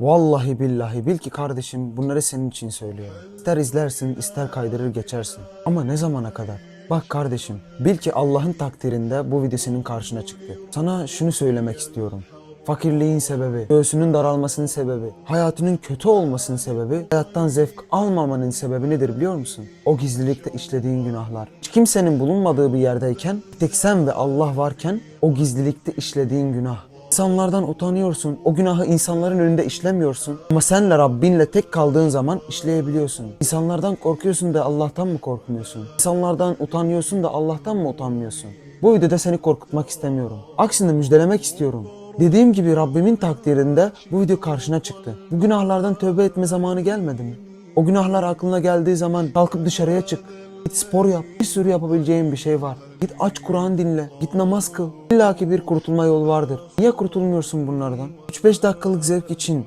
Vallahi billahi bil ki kardeşim bunları senin için söylüyorum. İster izlersin ister kaydırır geçersin. Ama ne zamana kadar? Bak kardeşim bil ki Allah'ın takdirinde bu video senin karşına çıktı. Sana şunu söylemek istiyorum. Fakirliğin sebebi, göğsünün daralmasının sebebi, hayatının kötü olmasının sebebi, hayattan zevk almamanın sebebi nedir biliyor musun? O gizlilikte işlediğin günahlar. Hiç kimsenin bulunmadığı bir yerdeyken, tek sen ve Allah varken o gizlilikte işlediğin günah. İnsanlardan utanıyorsun. O günahı insanların önünde işlemiyorsun. Ama senle Rabbinle tek kaldığın zaman işleyebiliyorsun. İnsanlardan korkuyorsun da Allah'tan mı korkmuyorsun? İnsanlardan utanıyorsun da Allah'tan mı utanmıyorsun? Bu videoda seni korkutmak istemiyorum. Aksine müjdelemek istiyorum. Dediğim gibi Rabbimin takdirinde bu video karşına çıktı. Bu günahlardan tövbe etme zamanı gelmedi mi? O günahlar aklına geldiği zaman kalkıp dışarıya çık. Git spor yap. Bir sürü yapabileceğin bir şey var. Git aç Kur'an dinle. Git namaz kıl. İlla ki bir kurtulma yolu vardır. Niye kurtulmuyorsun bunlardan? 3-5 dakikalık zevk için